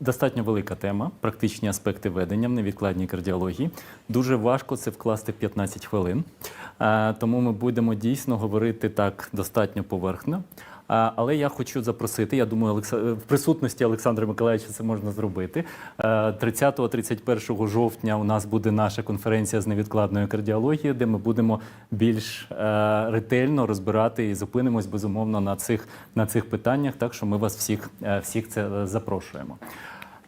Достатньо велика тема, практичні аспекти ведення в невідкладній кардіології. Дуже важко це вкласти в 15 хвилин. Е, Тому ми будемо дійсно говорити так достатньо поверхно. Але я хочу запросити, я думаю, в присутності Олександра Миколаївича це можна зробити. Е, 30-31 жовтня у нас буде наша конференція з невідкладної кардіології, де ми будемо більш е, ретельно розбирати і зупинимось безумовно на цих, на цих питаннях. Так що ми вас всіх, е, всіх це е, запрошуємо.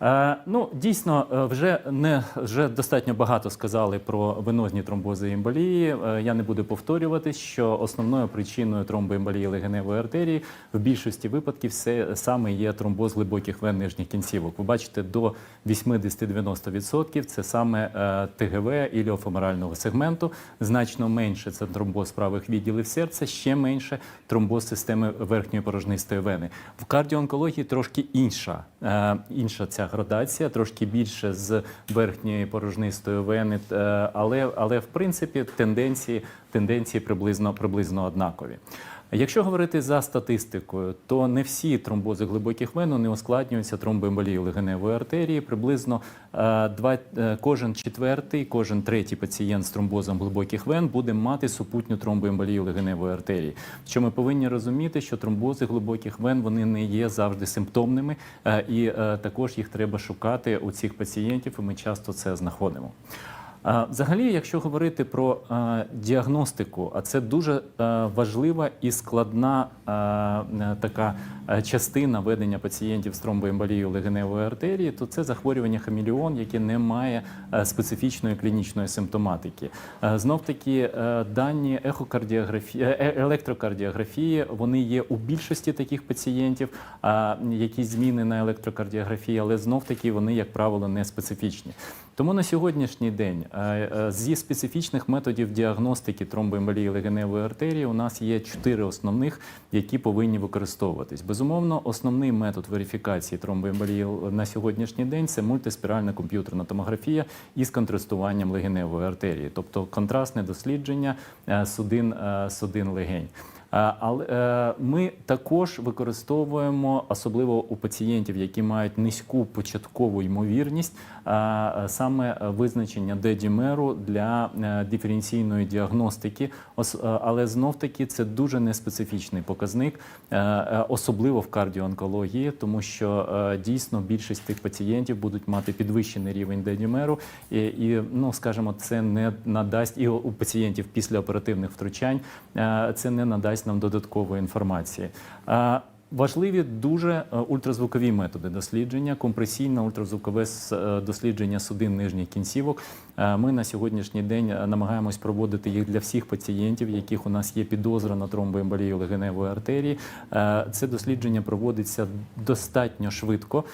Е, ну, дійсно, е, вже не вже достатньо багато сказали про венозні тромбози і емболії. Е, я не буду повторюватись, що основною причиною тромбоемболії легеневої артерії в більшості випадків це саме є тромбоз глибоких вен нижніх кінцівок. Ви бачите, до 80-90% це саме ТГВ іліофеморального сегменту. Значно менше це тромбоз правих відділів серця, ще менше тромбоз системи верхньої порожнистої вени. В кардіоонкології трошки інша, інша ця градація, трошки більше з верхньої порожнистої вени, е, але, але в принципі тенденції, тенденції приблизно, приблизно однакові. Якщо говорити за статистикою, то не всі тромбози глибоких вен не ускладнюються тромбоемболією легеневої артерії. Приблизно е, два, е, кожен четвертий, кожен третій пацієнт з тромбозом глибоких вен буде мати супутню тромбоемболію легеневої артерії. Що ми повинні розуміти, що тромбози глибоких вен вони не є завжди симптомними, е, і також їх треба шукати у цих пацієнтів, і ми часто це знаходимо. Взагалі, якщо говорити про діагностику, а це дуже важлива і складна така частина ведення пацієнтів з тромбоемболією легеневої артерії, то це захворювання хаміліон, яке не має специфічної клінічної симптоматики. Знов таки дані е, е, електрокардіографії вони є у більшості таких пацієнтів, а якісь зміни на електрокардіографії, але знов таки вони, як правило, не специфічні. Тому на сьогоднішній день е, е, зі специфічних методів діагностики тромбоемболії легеневої артерії у нас є чотири основних, які повинні використовуватись. Безумовно, основний метод верифікації тромбоемболії на сьогоднішній день це мультиспіральна комп'ютерна томографія із контрастуванням легеневої артерії, тобто контрастне дослідження е, судин, судин легень. Е, Але е, ми також використовуємо, особливо у пацієнтів, які мають низьку початкову ймовірність, е, саме визначення дедімеру для диференційної діагностики. Ос- Але знов таки це дуже неспецифічний показник, особливо в кардіоонкології, тому що дійсно більшість тих пацієнтів будуть мати підвищений рівень дедімеру, і, і ну скажімо, це не надасть і у пацієнтів після оперативних втручань. Це не надасть нам додаткової інформації. Е, Важливі дуже е, ультразвукові методи дослідження, компресійне ультразвукове е, дослідження судин нижніх кінцівок. Е, Ми на сьогоднішній день е, намагаємось проводити їх для всіх пацієнтів, яких у нас є підозра на тромбоемболію легеневої артерії. Е, Це дослідження проводиться достатньо швидко,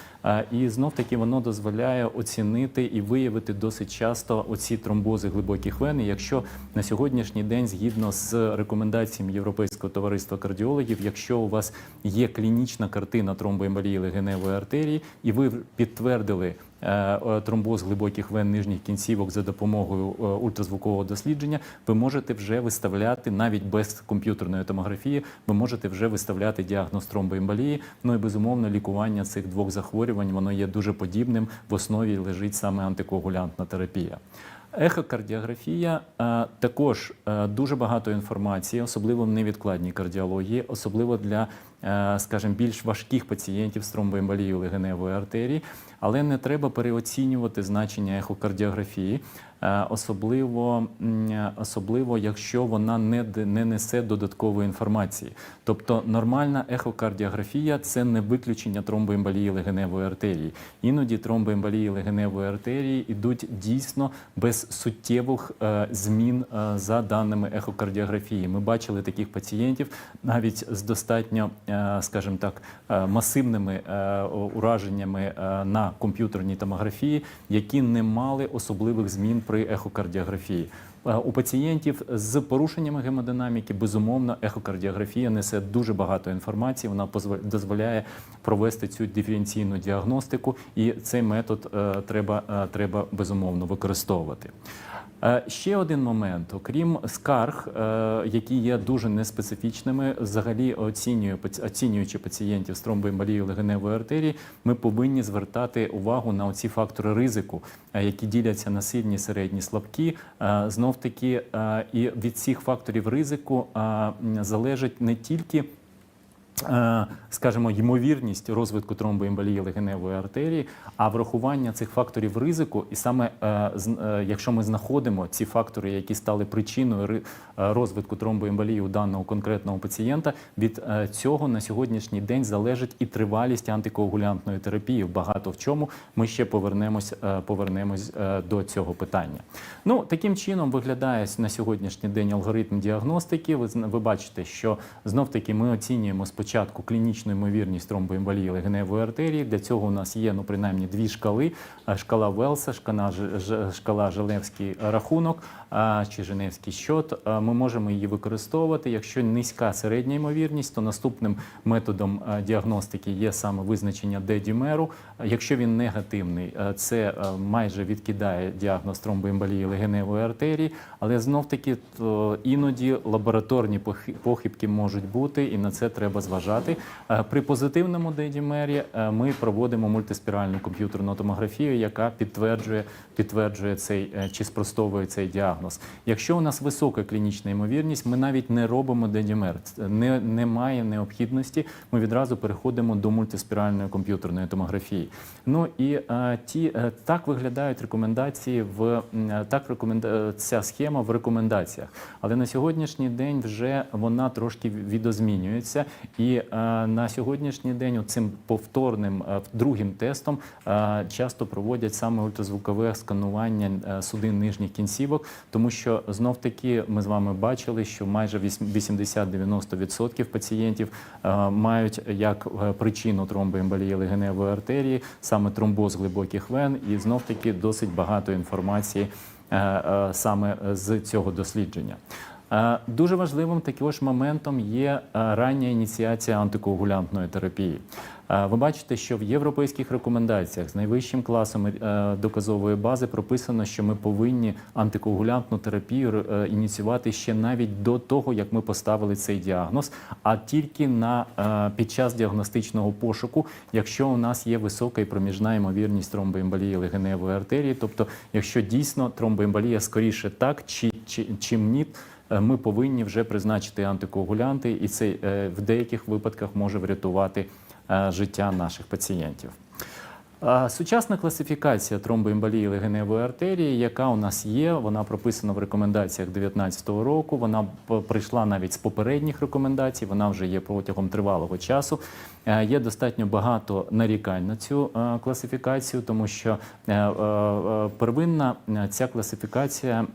і знов таки воно дозволяє оцінити і виявити досить часто оці тромбози глибоких вен. І Якщо на сьогоднішній день, згідно з рекомендаціями Європейського товариства кардіологів, якщо у вас є клінічна картина тромбоемболії легеневої артерії, і ви підтвердили тромбоз глибоких вен нижніх кінцівок за допомогою е, ультразвукового дослідження, ви можете вже виставляти навіть без комп'ютерної томографії, ви можете вже виставляти діагноз тромбоемболії. Ну і безумовно лікування цих двох захворювань воно є дуже подібним. В основі лежить саме антикоагулянтна терапія. Ехокардіографія е, також е, дуже багато інформації, особливо в невідкладній кардіології, особливо для, е, скажімо, більш важких пацієнтів з тромбоемболією легеневої артерії, але не треба переоцінювати значення ехокардіографії, е, особливо, е, особливо якщо вона не, не несе додаткової інформації. Тобто нормальна ехокардіографія це не виключення тромбоемболії легеневої артерії. Іноді тромбоемболії легеневої артерії йдуть дійсно без суттєвих е, змін е, за даними ехокардіографії. Ми бачили таких пацієнтів навіть з достатньо, скажімо так, масивними ураженнями на комп'ютерній томографії, які не мали особливих змін при ехокардіографії. Е, У пацієнтів з порушеннями гемодинаміки безумовно ехокардіографія несе дуже багато інформації. Вона дозволяє провести цю диференційну діагностику, і цей метод е, треба, е, треба безумовно використовувати. Е, Ще один момент, окрім скарг, е, які є дуже неспецифічними, взагалі оцінюючи пацієнтів з тромбоемболією легеневої артерії, ми повинні звертати увагу на оці фактори ризику, е, які діляться на сильні, середні, слабкі. Знов таки, і від цих факторів ризику залежить не тільки скажімо, ймовірність розвитку тромбоемболії легеневої артерії, а врахування цих факторів ризику, і саме е, е, якщо ми знаходимо ці фактори, які стали причиною е, розвитку тромбоемболії у даного конкретного пацієнта, від е, цього на сьогоднішній день залежить і тривалість антикоагулянтної терапії. Багато в чому ми ще повернемось, е, повернемось е, до цього питання. Ну таким чином виглядає на сьогоднішній день алгоритм діагностики. Ви ви бачите, що знов таки ми оцінюємо спочатку клінічну ймовірність тромбоемболії легеневої артерії. Для цього у нас є ну принаймні дві шкали: шкала Велса, шкала, шкала Женевський рахунок чи Женевський щот. Ми можемо її використовувати. Якщо низька середня ймовірність, то наступним методом діагностики є саме визначення D-дімеру. Е, Якщо він негативний, це майже відкидає діагноз тромбоемболії легеневої артерії, але знов таки іноді лабораторні похибки можуть бути, і на це треба зважати. Е, При позитивному D-дімері е, ми проводимо мультиспіральну комп'ютерну томографію, яка підтверджує, підтверджує цей е, чи спростовує цей діагноз. Якщо у нас висока клінічна ймовірність, ми навіть не робимо D-дімер. Не, немає необхідності. Ми відразу переходимо до мультиспіральної комп'ютерної томографії. Ну і е, ті так виглядають рекомендації в так рекоменда... ця схема в рекомендаціях. Але на сьогоднішній день вже вона трошки відозмінюється. І е, на сьогоднішній день цим повторним е, другим тестом е, часто проводять саме ультразвукове сканування судин нижніх кінцівок, тому що знов таки ми з вами бачили, що майже 80-90% пацієнтів мають як причину тромбоемболії легеневої артерії саме тромбоз глибоких вен, і знов таки досить багато інформації саме з цього дослідження. Е, Дуже важливим також моментом є е, рання ініціація антикоагулянтної терапії. Е, Ви бачите, що в європейських рекомендаціях з найвищим класом доказової бази прописано, що ми повинні антикоагулянтну терапію ініціювати ще навіть до того, як ми поставили цей діагноз, а тільки на під час діагностичного пошуку, якщо у нас є висока і проміжна ймовірність тромбоемболії легеневої артерії, тобто, якщо дійсно тромбоемболія скоріше так, чи, чи чим ні. Е, Ми повинні вже призначити антикоагулянти, і це е, в деяких випадках може врятувати е, життя наших пацієнтів. Сучасна класифікація тромбоемболії легеневої артерії, яка у нас є, вона прописана в рекомендаціях 2019 року. Вона прийшла навіть з попередніх рекомендацій. Вона вже є протягом тривалого часу. Є достатньо багато нарікань на цю класифікацію, тому що первинна ця класифікація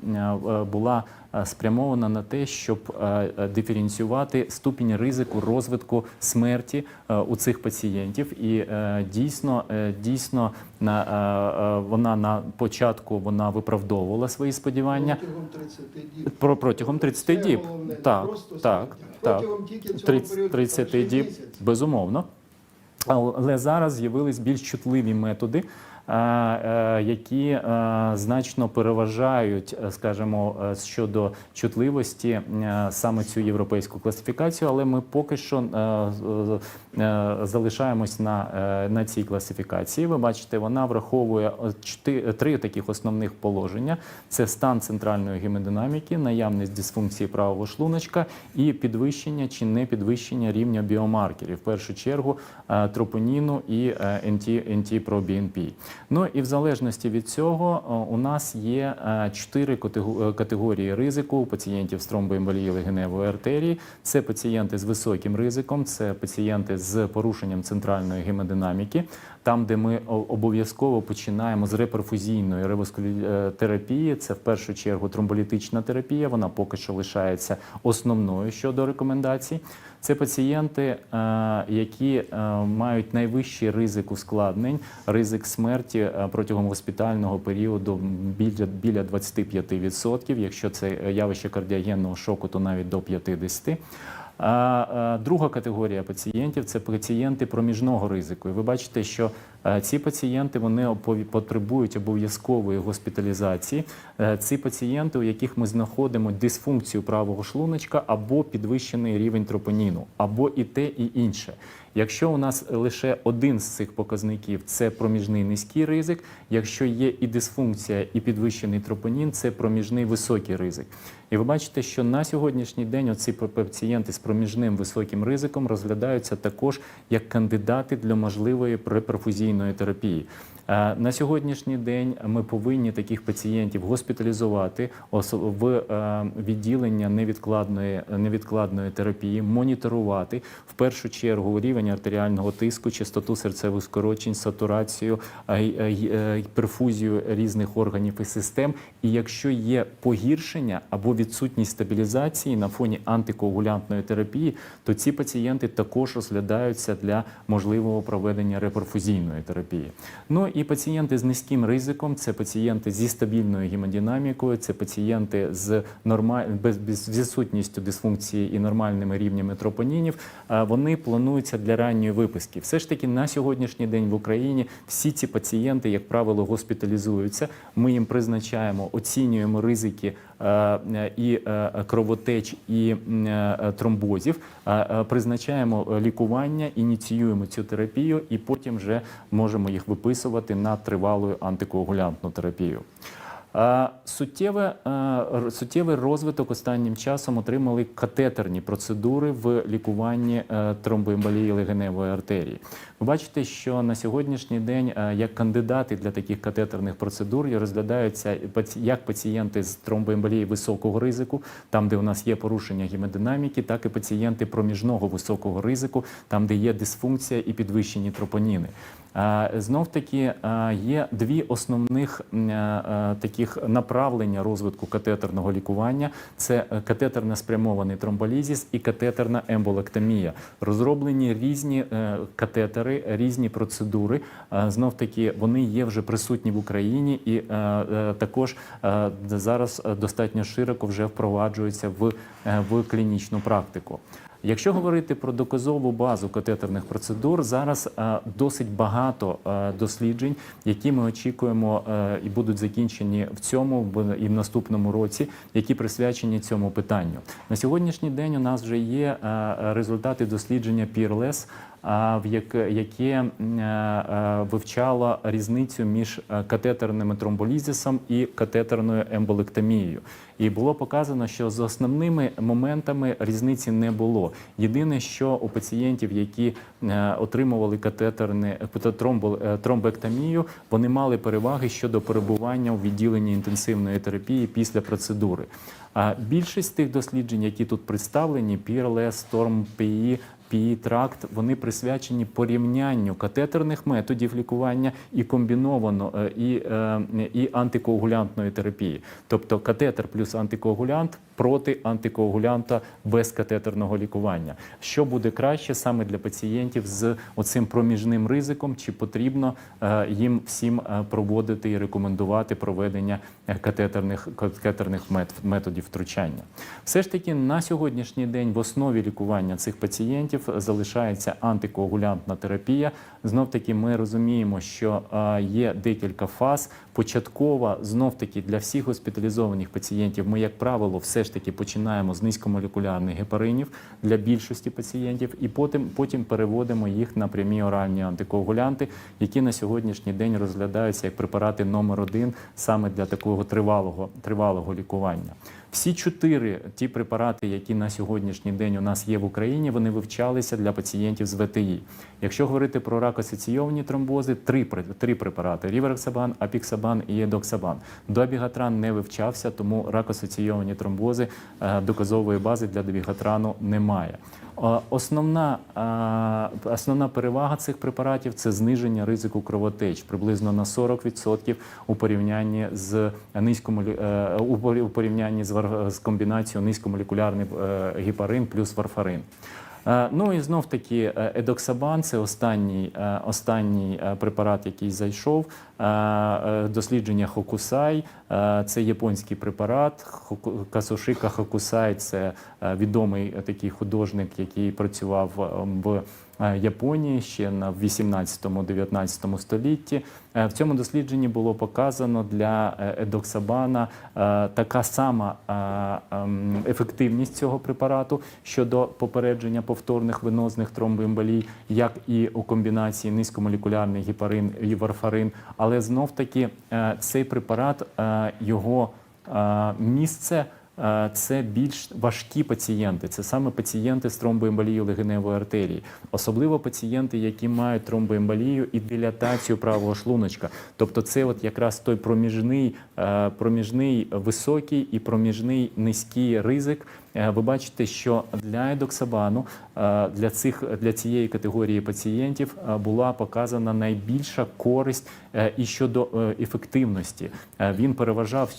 була спрямована на те, щоб е, е, диференціювати ступінь ризику розвитку смерті е, у цих пацієнтів. І е, дійсно, е, дійсно на е, е, вона на початку вона виправдовувала свої сподівання. Протягом 30 діб. Про протягом 30 Це діб. головне, Так, так, так. Протягом тільки цього 30, періоду 30 діб, безумовно. Але зараз з'явились більш чутливі методи, е, е, які е, значно переважають, е, скажімо, е, щодо чутливості е, саме цю європейську класифікацію. Але ми поки що е, е, е, залишаємось на, е, на цій класифікації. Ви бачите, вона враховує е, три таких основних положення: це стан центральної гемодинаміки, наявність дисфункції правого шлуночка і підвищення чи не підвищення рівня біомаркерів. В першу чергу е, тропоніну і е, NT, NT-proBNP. Ну і в залежності від цього е, у нас є е, чотири е, категорії ризику у пацієнтів з тромбоемболії легеневої артерії. Це пацієнти з високим ризиком, це пацієнти з порушенням центральної гемодинаміки, там, де ми обов'язково починаємо з реперфузійної реваскулярної терапії. Це в першу чергу тромболітична терапія. Вона поки що лишається основною щодо рекомендацій. Це пацієнти, е, які е, мають найвищий ризик ускладнень, ризик смерті е, протягом госпітального періоду біля, біля 25%. Якщо це явище кардіогенного шоку, то навіть до 50%. А, е, Друга категорія пацієнтів це пацієнти проміжного ризику. І ви бачите, що Ці пацієнти вони потребують обов'язкової госпіталізації. Е, Ці пацієнти, у яких ми знаходимо дисфункцію правого шлуночка або підвищений рівень тропоніну, або і те, і інше. Якщо у нас лише один з цих показників це проміжний низький ризик, якщо є і дисфункція, і підвищений тропонін, це проміжний високий ризик. І ви бачите, що на сьогоднішній день оці пацієнти з проміжним високим ризиком розглядаються також як кандидати для можливої преперфузійної терапії. Е, На сьогоднішній день ми повинні таких пацієнтів госпіталізувати ос- в е, відділення невідкладної, невідкладної терапії, моніторувати в першу чергу рівень артеріального тиску, частоту серцевих скорочень, сатурацію, е, перфузію різних органів і систем. І якщо є погіршення або відсутність стабілізації на фоні антикоагулянтної терапії, то ці пацієнти також розглядаються для можливого проведення реперфузійної терапії. Ну і пацієнти з низьким ризиком це пацієнти зі стабільною гемодинамікою, це пацієнти з нормаль... без, без відсутністю дисфункції і нормальними рівнями тропонінів. Вони плануються для ранньої виписки. Все ж таки на сьогоднішній день в Україні всі ці пацієнти, як правило, госпіталізуються. Ми їм призначаємо, оцінюємо ризики і е, кровотеч, і е, тромбозів, е, е, призначаємо е, лікування, ініціюємо цю терапію, і потім вже можемо їх виписувати на тривалу антикоагулянтну терапію. Суттєве, суттєвий розвиток останнім часом отримали катетерні процедури в лікуванні е, тромбоемболії легеневої артерії. Ви бачите, що на сьогоднішній день е, як кандидати для таких катетерних процедур розглядаються як пацієнти з тромбоемболії високого ризику, там де у нас є порушення гемодинаміки, так і пацієнти проміжного високого ризику, там де є дисфункція і підвищені тропоніни. Знов таки є дві основних е, е, таких направлення розвитку катетерного лікування: це е, катетерно спрямований тромболізіс і катетерна емболектомія. Розроблені різні е, катетери, різні процедури. Знов таки вони є вже присутні в Україні, і е, е, також е, зараз е, достатньо широко вже впроваджуються в, е, в клінічну практику. Якщо говорити про доказову базу катетерних процедур, зараз е, досить багато е, досліджень, які ми очікуємо е, і будуть закінчені в цьому і в наступному році, які присвячені цьому питанню. На сьогоднішній день у нас вже є результати дослідження в яке, вивчало різницю між катетерним тромболізисом і катетерною емболектомією. І було показано, що з основними моментами різниці не було. Єдине, що у пацієнтів, які е, отримували катетерне е, тромбектомію, вони мали переваги щодо перебування у відділенні інтенсивної терапії після процедури. А більшість тих досліджень, які тут представлені, PRLS, STORM, PE, PE тракт, вони присвячені порівнянню катетерних методів лікування і комбіновано е, і, е, і антикоагулянтної терапії. Тобто катетер плюс антикоагулянт проти антикоагулянта без катетерного лікування. Що буде краще саме для пацієнтів з оцим проміжним ризиком, чи потрібно е, їм всім проводити і рекомендувати проведення катетерних, катетерних мет- методів втручання? Все ж таки на сьогоднішній день в основі лікування цих пацієнтів залишається антикоагулянтна терапія. Знов таки ми розуміємо, що е, є декілька фаз. Початкова знов таки для всіх госпіталізованих пацієнтів. Ми, як правило, все ж таки починаємо з низькомолекулярних гепаринів для більшості пацієнтів, і потім, потім переводимо їх на прямі оральні антикоагулянти, які на сьогоднішній день розглядаються як препарати номер один саме для такого тривалого, тривалого лікування. Всі чотири ті препарати, які на сьогоднішній день у нас є в Україні, вони вивчалися для пацієнтів з ВТІ. Якщо говорити про рак-асоційовані тромбози, три, три препарати: рівероксабан, апіксабан і едоксабан. Добігатран не вивчався, тому рак-асоційовані тромбози е, доказової бази для добігатрану немає. Е, Основна, е, основна перевага цих препаратів це зниження ризику кровотеч приблизно на 40% у порівнянні з низькомолі... е, у порівнянні з, комбінацією низькомолекулярний гепарин плюс варфарин. Ну і знов таки едоксабан це останній, останній препарат, який зайшов. Е, е, Дослідження Хокусай е, це японський препарат. Касушика Хокусай це відомий такий художник, який працював в Японії ще на 18-19 столітті. В цьому дослідженні було показано для едоксабана така сама ефективність цього препарату щодо попередження повторних венозних тромбоемболій, як і у комбінації низькомолекулярний гепарин і варфарин. Але знов таки е, цей препарат е, його е, місце. Це більш важкі пацієнти, це саме пацієнти з тромбоемболією легеневої артерії, особливо пацієнти, які мають тромбоемболію і дилатацію правого шлуночка. Тобто, це от якраз той проміжний, проміжний високий і проміжний низький ризик. Е, Ви бачите, що для едоксабану е, для цих для цієї категорії пацієнтів е, була показана найбільша користь і щодо ефективності. Він переважав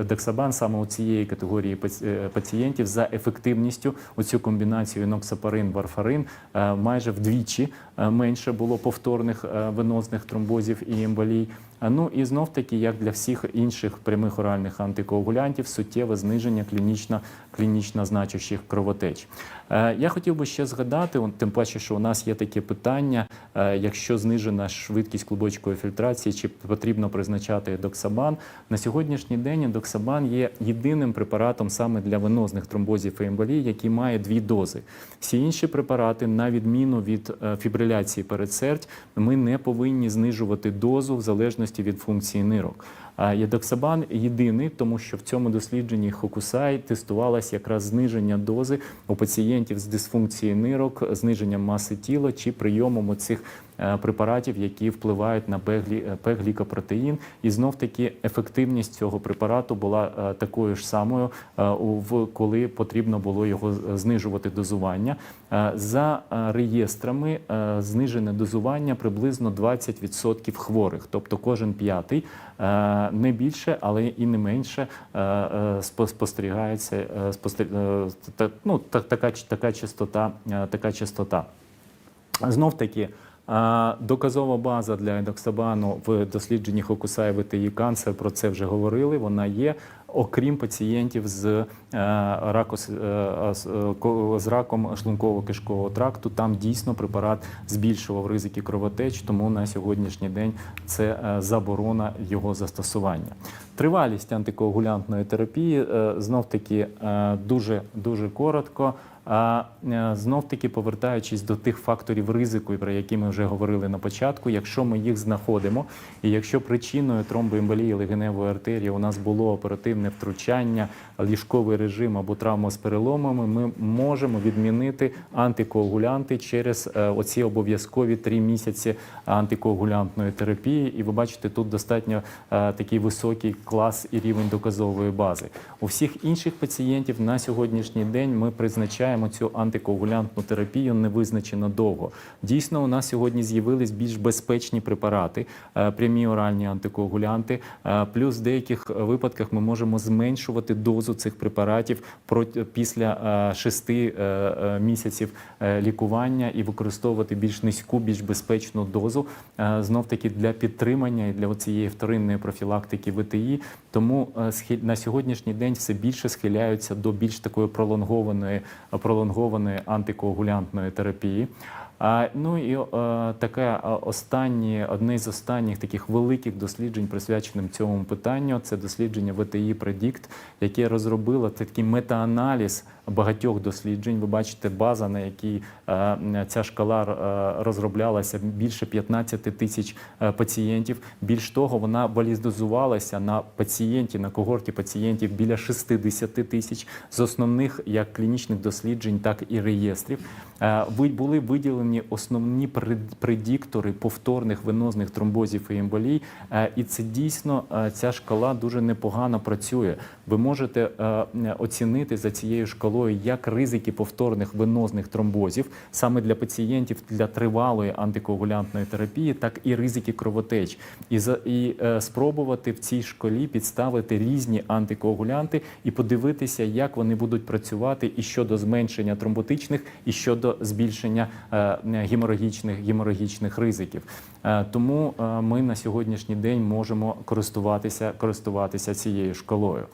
едоксабан саме у цієї категорії паці- пацієнтів за ефективністю. Оцю комбінацію іноксапарин варфарин майже вдвічі менше було повторних венозних тромбозів і емболій. Ну і знов таки, як для всіх інших прямих оральних антикоагулянтів, суттєве зниження клінічно, клінічно значущих кровотеч. Е, Я хотів би ще згадати, он, тим паче, що у нас є таке питання: е, якщо знижена швидкість клубочкової фільтрації, чи потрібно призначати едоксабан. На сьогоднішній день едоксабан є єдиним препаратом саме для венозних тромбозів і емболій, який має дві дози. Всі інші препарати, на відміну від е, фібриляції передсердь, ми не повинні знижувати дозу в залежності від функції нирок. А Єдоксабан єдиний, тому що в цьому дослідженні Хокусай тестувалось якраз зниження дози у пацієнтів з дисфункцією нирок, зниженням маси тіла чи прийомом оцих е, препаратів, які впливають на П-глі- е. І знов таки ефективність цього препарату була е, такою ж самою, е, коли потрібно було його знижувати дозування. Е, За е, реєстрами е, знижене дозування приблизно 20% хворих, тобто кожен п'ятий, е, не більше, але і не менше е, е, спо- спостерігається е, спостер- е, ну, така, така частота. е, Така частота. Знов таки. Доказова база для едоксабану в дослідженні Хокусай ВТІ канцер про це вже говорили. Вона є, окрім пацієнтів з, е, раку, е, е, з раком шлунково-кишкового тракту. Там дійсно препарат збільшував ризики кровотеч, тому на сьогоднішній день це заборона його застосування. Тривалість антикоагулянтної терапії знов таки дуже дуже коротко. А е, знов таки повертаючись до тих факторів ризику, про які ми вже говорили на початку, якщо ми їх знаходимо, і якщо причиною тромбоемболії легеневої артерії у нас було оперативне втручання, ліжковий режим або травма з переломами, ми можемо відмінити антикоагулянти через е, оці обов'язкові три місяці антикоагулянтної терапії. І ви бачите, тут достатньо е, такий високий клас і рівень доказової бази. У всіх інших пацієнтів на сьогоднішній день ми призначаємо цю антикоагулянтну терапію невизначено довго. Дійсно, у нас сьогодні з'явились більш безпечні препарати, е, прямі оральні антикоагулянти. Е, Плюс в деяких випадках ми можемо зменшувати дозу цих препаратів після е, шести місяців лікування і використовувати більш низьку, більш безпечну дозу знов таки для підтримання і для цієї вторинної профілактики ВТІ. Тому на сьогоднішній день все більше схиляються до більш такої пролонгованої пролонгованої антикоагулянтної терапії. Ну і е, таке е, останнє, одне з останніх таких великих досліджень, присвяченим цьому питанню, це дослідження ВТІ Predict, яке розробило такий метааналіз багатьох досліджень. Ви бачите, база, на якій е, ця шкала розроблялася, більше 15 тисяч пацієнтів. Більш того, вона валідизувалася на пацієнті, на когорті пацієнтів біля 60 тисяч з основних як клінічних досліджень, так і реєстрів. Були виділені основні пред- предіктори повторних венозних тромбозів і емболій, Е, і це дійсно е, ця шкала дуже непогано працює. Ви можете е, оцінити за цією шкалою як ризики повторних венозних тромбозів саме для пацієнтів для тривалої антикоагулянтної терапії, так і ризики кровотеч, і за і спробувати в цій шкалі підставити різні антикоагулянти і подивитися, як вони будуть працювати і щодо зменшення тромботичних, і щодо збільшення геморагічних геморагічних ризиків. Е, Тому е, ми на сьогоднішній день можемо користуватися користуватися цією шкалою.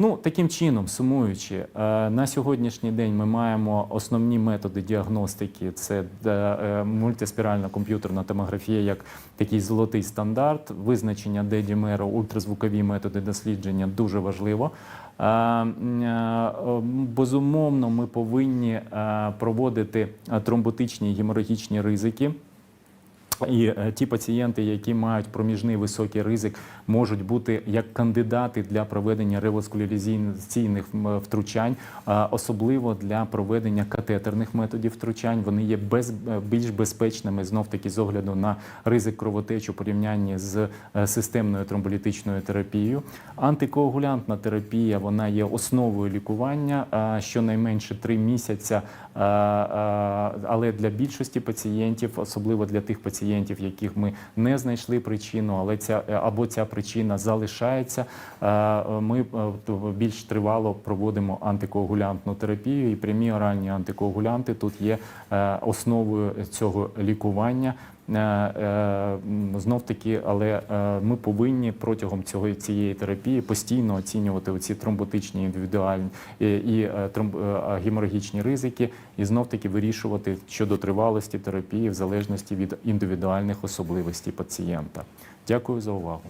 Ну, таким чином, сумуючи, е, на сьогоднішній день ми маємо основні методи діагностики: це е, е, мультиспіральна комп'ютерна томографія як такий золотий стандарт, визначення дедімеру, ультразвукові методи дослідження дуже важливо. Е, е, Безумовно, ми повинні е, проводити тромботичні геморагічні ризики. І е, ті пацієнти, які мають проміжний високий ризик, можуть бути як кандидати для проведення реваскуляризаційних м, втручань, особливо для проведення катетерних методів втручань. Вони є без, е, більш безпечними знов таки з огляду на ризик кровотечі у порівнянні з е, системною тромболітичною терапією. Антикоагулянтна терапія вона є основою лікування щонайменше 3 місяці, а, а, але для більшості пацієнтів, особливо для тих пацієнтів, яких ми не знайшли причину, але ця або ця причина залишається. Ми е, більш тривало проводимо антикоагулянтну терапію, і прямі оральні антикоагулянти тут є е, основою цього лікування. Знов таки, але е, ми повинні протягом цього цієї терапії постійно оцінювати оці тромботичні індивідуальні і, е, тромб, е, геморагічні ризики, і знов таки вирішувати щодо тривалості терапії в залежності від індивідуальних особливостей пацієнта. Дякую за увагу.